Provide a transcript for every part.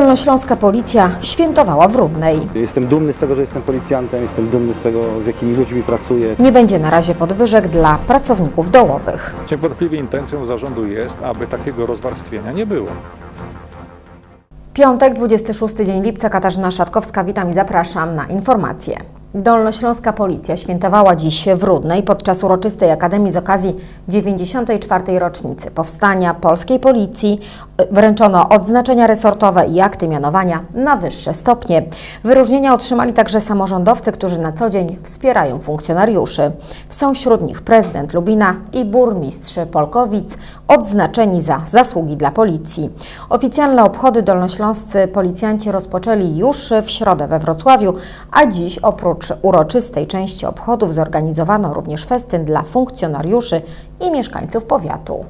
Dolnośląska policja świętowała w Rudnej. Jestem dumny z tego, że jestem policjantem, jestem dumny z tego, z jakimi ludźmi pracuję. Nie będzie na razie podwyżek dla pracowników dołowych. Niewątpliwie intencją zarządu jest, aby takiego rozwarstwienia nie było. Piątek, 26 dzień lipca, Katarzyna Szatkowska, witam i zapraszam na informacje. Dolnośląska Policja świętowała dziś w Rudnej podczas uroczystej Akademii z okazji 94. rocznicy powstania polskiej policji. Wręczono odznaczenia resortowe i akty mianowania na wyższe stopnie. Wyróżnienia otrzymali także samorządowcy, którzy na co dzień wspierają funkcjonariuszy. Są wśród nich prezydent Lubina i burmistrz Polkowic, odznaczeni za zasługi dla policji. Oficjalne obchody dolnośląscy policjanci rozpoczęli już w środę we Wrocławiu, a dziś oprócz uroczystej części obchodów zorganizowano również festyn dla funkcjonariuszy i mieszkańców powiatu.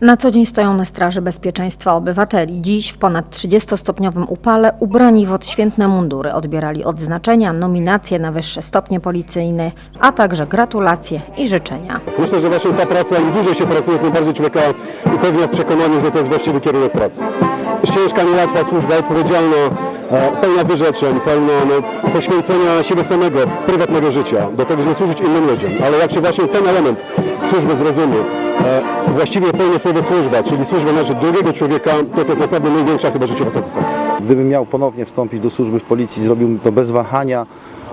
Na co dzień stoją na straży bezpieczeństwa obywateli. Dziś w ponad 30-stopniowym upale ubrani w odświętne mundury odbierali odznaczenia, nominacje na wyższe stopnie policyjne, a także gratulacje i życzenia. Myślę, że właśnie ta praca, im dłużej się pracuje, tym bardziej człowieka upewnia w przekonaniu, że to jest właściwy kierunek pracy. Ciężka, niełatwa służba, odpowiedzialna, e, pełna wyrzeczeń, pełna no, poświęcenia siebie samego, prywatnego życia, do tego, żeby służyć innym ludziom. Ale jak się właśnie ten element służby zrozumie, e, właściwie pełne słowo służba, czyli służba na rzecz drugiego człowieka, to to jest naprawdę największa chyba życiowa satysfakcja. Gdybym miał ponownie wstąpić do służby w policji, zrobiłbym to bez wahania.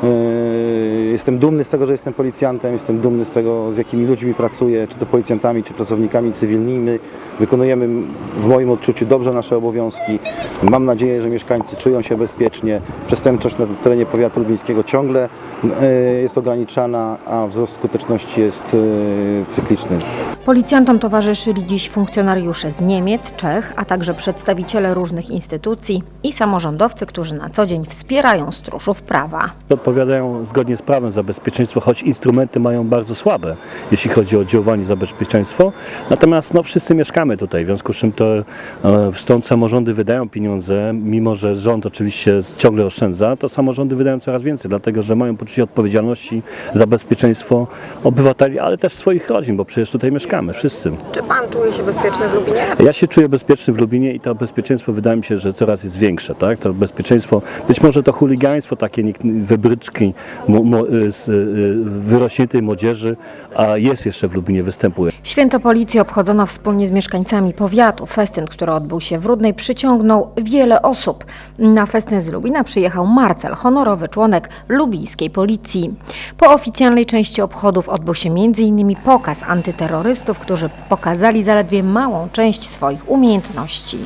Yy, Jestem dumny z tego, że jestem policjantem, jestem dumny z tego, z jakimi ludźmi pracuję, czy to policjantami, czy pracownikami cywilnymi. Wykonujemy w moim odczuciu dobrze nasze obowiązki. Mam nadzieję, że mieszkańcy czują się bezpiecznie. Przestępczość na terenie powiatu lubińskiego ciągle yy, jest ograniczana, a wzrost skuteczności jest yy, cykliczny. Policjantom towarzyszyli dziś funkcjonariusze z Niemiec, Czech, a także przedstawiciele różnych instytucji i samorządowcy, którzy na co dzień wspierają stróżów prawa. Odpowiadają zgodnie z prawem za bezpieczeństwo, choć instrumenty mają bardzo słabe, jeśli chodzi o oddziaływanie za bezpieczeństwo. Natomiast no, wszyscy mieszkamy tutaj, w związku z czym to e, stąd samorządy wydają pieniądze, mimo że rząd oczywiście ciągle oszczędza, to samorządy wydają coraz więcej, dlatego że mają poczucie odpowiedzialności za bezpieczeństwo obywateli, ale też swoich rodzin, bo przecież tutaj mieszkamy, wszyscy. Czy pan czuje się bezpieczny w Lubinie? Ja się czuję bezpieczny w Lubinie i to bezpieczeństwo wydaje mi się, że coraz jest większe. Tak? To bezpieczeństwo, być może to chuligaństwo, takie niek- mo, mo, y, z y, wyrośniętej młodzieży, a jest jeszcze w Lubinie, występuje. Święto Policji obchodzono wspólnie z mieszkańcami powiatu. Festyn, który odbył się w Rudnej, przyciągnął wiele osób. Na festyn z Lubina przyjechał Marcel, honorowy członek lubińskiej policji. Po oficjalnej części obchodów odbył się m.in. pokaz antyterrorystów, którzy pokazali zaledwie małą część swoich umiejętności.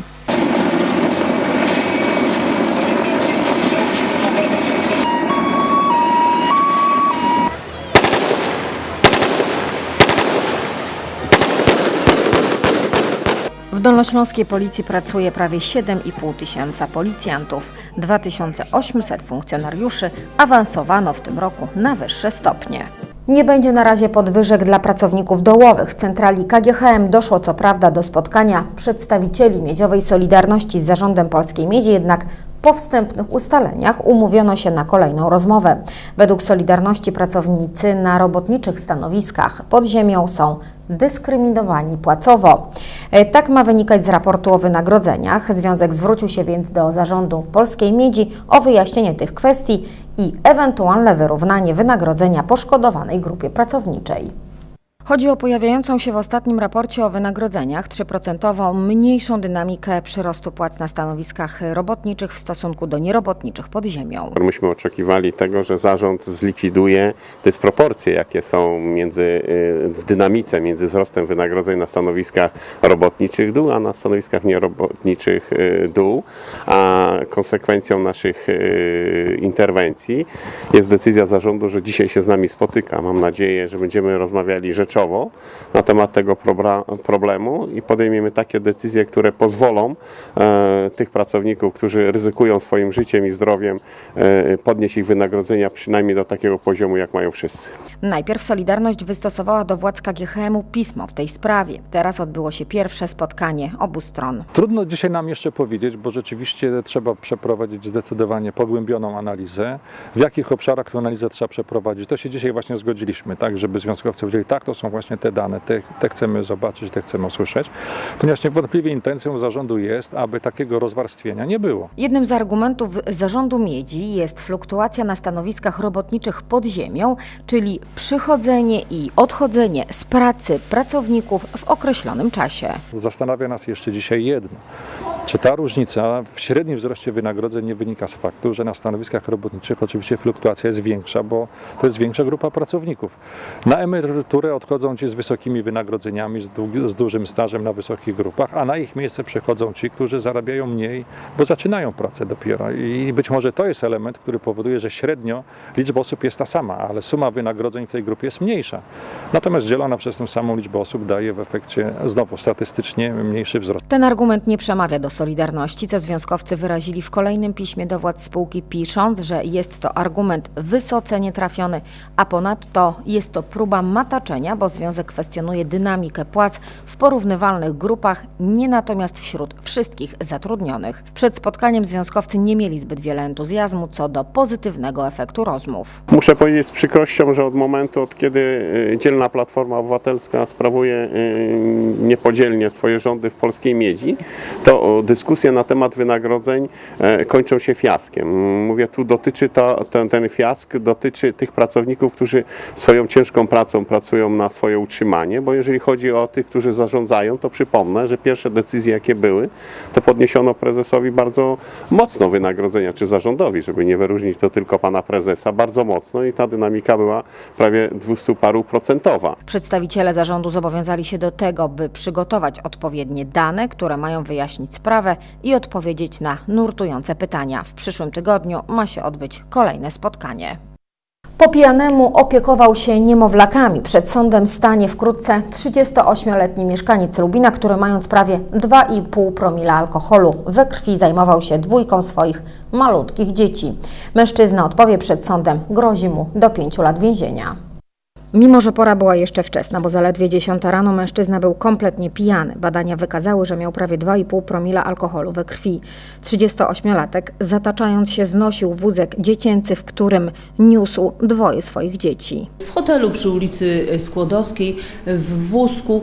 Dolnośląskiej Policji pracuje prawie 7,5 tysiąca policjantów, 2800 funkcjonariuszy awansowano w tym roku na wyższe stopnie. Nie będzie na razie podwyżek dla pracowników dołowych. W centrali KGHM doszło co prawda do spotkania przedstawicieli Miedziowej Solidarności z zarządem Polskiej Miedzi, jednak po wstępnych ustaleniach umówiono się na kolejną rozmowę. Według Solidarności pracownicy na robotniczych stanowiskach pod ziemią są dyskryminowani płacowo. E, Tak ma wynikać z raportu o wynagrodzeniach. Związek zwrócił się więc do zarządu Polskiej Miedzi o wyjaśnienie tych kwestii i ewentualne wyrównanie wynagrodzenia poszkodowanej grupie pracowniczej. Chodzi o pojawiającą się w ostatnim raporcie o wynagrodzeniach 3% mniejszą dynamikę przyrostu płac na stanowiskach robotniczych w stosunku do nierobotniczych pod ziemią. Myśmy oczekiwali tego, że zarząd zlikwiduje dysproporcje, jakie są między, y, w dynamice między wzrostem wynagrodzeń na stanowiskach robotniczych dół, a na stanowiskach nierobotniczych y, dół. A konsekwencją naszych y, interwencji jest decyzja zarządu, że dzisiaj się z nami spotyka. Mam nadzieję, że będziemy rozmawiali rzeczowo na temat tego problemu i podejmiemy takie decyzje, które pozwolą e, tych pracowników, którzy ryzykują swoim życiem i zdrowiem, e, podnieść ich wynagrodzenia przynajmniej do takiego poziomu, jak mają wszyscy. Najpierw Solidarność wystosowała do władz KGHM-u pismo w tej sprawie. Teraz odbyło się pierwsze spotkanie obu stron. Trudno dzisiaj nam jeszcze powiedzieć, bo rzeczywiście trzeba przeprowadzić zdecydowanie pogłębioną analizę. W jakich obszarach tę analizę trzeba przeprowadzić? To się dzisiaj właśnie zgodziliśmy, tak, żeby związkowcy powiedzieli, tak, to są są właśnie te dane. Te, te chcemy zobaczyć, te chcemy usłyszeć, ponieważ niewątpliwie intencją zarządu jest, aby takiego rozwarstwienia nie było. Jednym z argumentów zarządu miedzi jest fluktuacja na stanowiskach robotniczych pod ziemią, czyli przychodzenie i odchodzenie z pracy pracowników w określonym czasie. Zastanawia nas jeszcze dzisiaj jedno. Czy ta różnica w średnim wzroście wynagrodzeń nie wynika z faktu, że na stanowiskach robotniczych oczywiście fluktuacja jest większa, bo to jest większa grupa pracowników. Na emeryturę odchodzą ci z wysokimi wynagrodzeniami, z, z dużym stażem na wysokich grupach, a na ich miejsce przychodzą ci, którzy zarabiają mniej, bo zaczynają pracę dopiero. I być może to jest element, który powoduje, że średnio liczba osób jest ta sama, ale suma wynagrodzeń w tej grupie jest mniejsza. Natomiast dzielona przez tę samą liczbę osób daje w efekcie znowu statystycznie mniejszy wzrost. Ten argument nie przemawia do Solidarności, co związkowcy wyrazili w kolejnym piśmie do władz spółki, pisząc, że jest to argument wysoce nietrafiony, a ponadto jest to próba mataczenia, bo związek kwestionuje dynamikę płac w porównywalnych grupach, nie natomiast wśród wszystkich zatrudnionych. Przed spotkaniem związkowcy nie mieli zbyt wiele entuzjazmu co do pozytywnego efektu rozmów. Muszę powiedzieć z przykrością, że od momentu, od kiedy y, dzielna Platforma Obywatelska sprawuje y, niepodzielnie swoje rządy w polskiej miedzi, to dyskusje na temat wynagrodzeń e, kończą się fiaskiem. Mówię, tu dotyczy to, ten, ten fiask dotyczy tych pracowników, którzy swoją ciężką pracą pracują na swoje utrzymanie, bo jeżeli chodzi o tych, którzy zarządzają, to przypomnę, że pierwsze decyzje, jakie były, to podniesiono prezesowi bardzo mocno wynagrodzenia, czy zarządowi, żeby nie wyróżnić to tylko pana prezesa, bardzo mocno i ta dynamika była prawie 200 paru procentowa. Przedstawiciele zarządu zobowiązali się do tego, by przygotować odpowiednie dane, które mają wyjaśnić sprawę i odpowiedzieć na nurtujące pytania. W przyszłym tygodniu ma się odbyć kolejne spotkanie. Po pijanemu opiekował się niemowlakami. Przed sądem stanie wkrótce 38-letni mieszkaniec Lubina, który mając prawie 2,5 promila alkoholu we krwi zajmował się dwójką swoich malutkich dzieci. Mężczyzna odpowie przed sądem, grozi mu do 5 lat więzienia. Mimo, że pora była jeszcze wczesna, bo zaledwie 10 rano mężczyzna był kompletnie pijany. Badania wykazały, że miał prawie 2,5 promila alkoholu we krwi. 38-latek, zataczając się, znosił wózek dziecięcy, w którym niósł dwoje swoich dzieci. W hotelu przy ulicy Skłodowskiej w wózku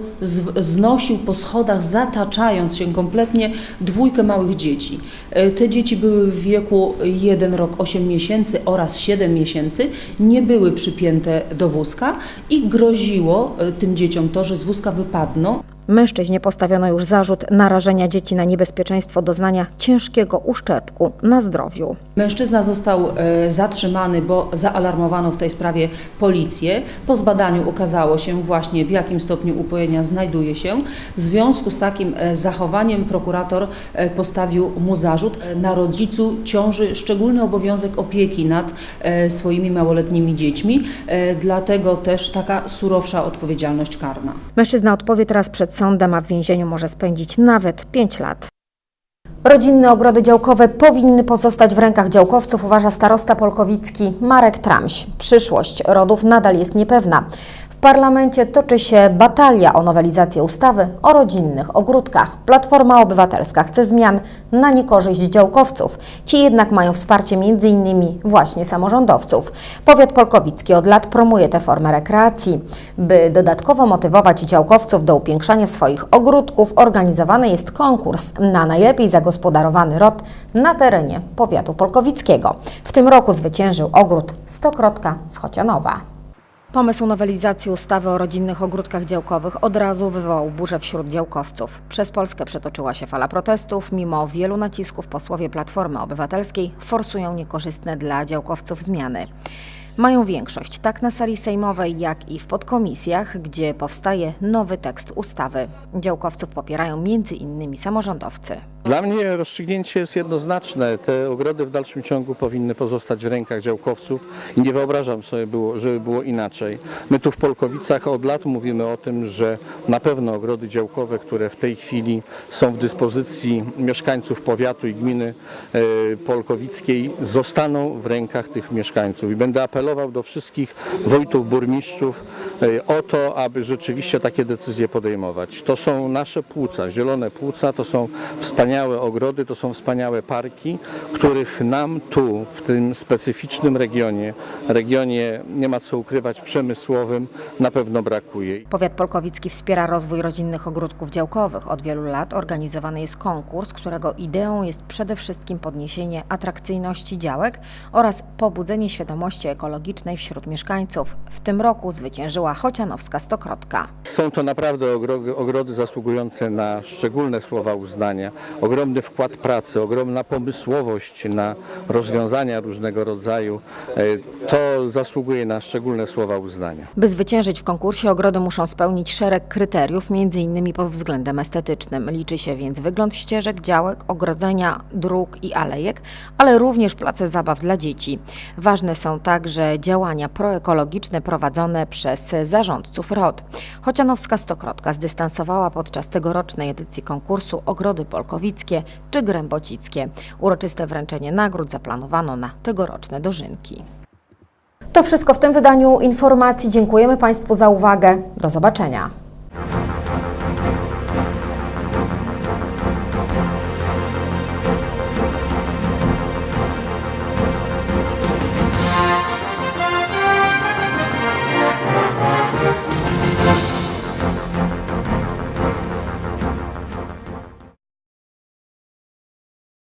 znosił po schodach, zataczając się kompletnie dwójkę małych dzieci. E, Te dzieci były w wieku 1 rok 8 miesięcy oraz 7 miesięcy, nie były przypięte do wózka i groziło e, tym dzieciom to, że z wózka wypadną. Mężczyźnie postawiono już zarzut narażenia dzieci na niebezpieczeństwo doznania ciężkiego uszczerbku na zdrowiu. Mężczyzna został e, zatrzymany, bo zaalarmowano w tej sprawie policję. Po zbadaniu okazało się właśnie w jakim stopniu upojenia znajduje się. W związku z takim e, zachowaniem prokurator e, postawił mu zarzut. Na rodzicu ciąży szczególny obowiązek opieki nad swoimi małoletnimi dziećmi, dlatego też taka surowsza odpowiedzialność karna. Mężczyzna odpowie teraz przed sądem, a w więzieniu może spędzić nawet 5 lat. Rodzinne ogrody działkowe powinny pozostać w rękach działkowców, uważa starosta polkowicki Marek Tramś. Przyszłość rodów nadal jest niepewna. Parlamencie toczy się batalia o nowelizację ustawy o rodzinnych ogródkach. Platforma Obywatelska chce zmian na niekorzyść działkowców. Ci jednak mają wsparcie m.in. właśnie samorządowców. Powiat polkowicki od lat promuje tę formę rekreacji. By dodatkowo motywować działkowców do upiększania swoich ogródków, organizowany jest konkurs na najlepiej zagospodarowany rod na terenie powiatu polkowickiego. W tym roku zwyciężył ogród Stokrotka z Chocianowa. Pomysł nowelizacji ustawy o rodzinnych ogródkach działkowych od razu wywołał burzę wśród działkowców. Przez Polskę przetoczyła się fala protestów. Mimo wielu nacisków posłowie Platformy Obywatelskiej forsują niekorzystne dla działkowców zmiany. Mają większość tak na sali sejmowej, jak i w podkomisjach, gdzie powstaje nowy tekst ustawy. Działkowców popierają m.in. samorządowcy. Dla mnie rozstrzygnięcie jest jednoznaczne. Te ogrody w dalszym ciągu powinny pozostać w rękach działkowców i nie wyobrażam sobie, żeby było inaczej. My tu w Polkowicach od lat mówimy o tym, że na pewno ogrody działkowe, które w tej chwili są w dyspozycji mieszkańców powiatu i gminy e, polkowickiej, zostaną w rękach tych mieszkańców. I będę apelował apelował do wszystkich wójtów, burmistrzów e, o to, aby rzeczywiście takie decyzje podejmować. To są nasze płuca, zielone płuca, to są wspaniałe ogrody, to są wspaniałe parki, których nam tu, w tym specyficznym regionie, regionie nie ma co ukrywać przemysłowym, na pewno brakuje. Powiat polkowicki wspiera rozwój rodzinnych ogródków działkowych. Od wielu lat organizowany jest konkurs, którego ideą jest przede wszystkim podniesienie atrakcyjności działek oraz pobudzenie świadomości ekologicznej wśród mieszkańców. W tym roku zwyciężyła Chocianowska Stokrotka. Są to naprawdę ogrody zasługujące na szczególne słowa uznania, ogromny wkład pracy, ogromna pomysłowość na rozwiązania różnego rodzaju. E, To zasługuje na szczególne słowa uznania. By zwyciężyć w konkursie, ogrody muszą spełnić szereg kryteriów, m.in. pod względem estetycznym. Liczy się więc wygląd ścieżek, działek, ogrodzenia, dróg i alejek, ale również place zabaw dla dzieci. Ważne są także działania proekologiczne prowadzone przez zarządców ROD. Chocianowska Stokrotka zdystansowała podczas tegorocznej edycji konkursu ogrody czy grębocickie. Uroczyste wręczenie nagród zaplanowano na tegoroczne dożynki. To wszystko w tym wydaniu informacji. Dziękujemy Państwu za uwagę. Do zobaczenia.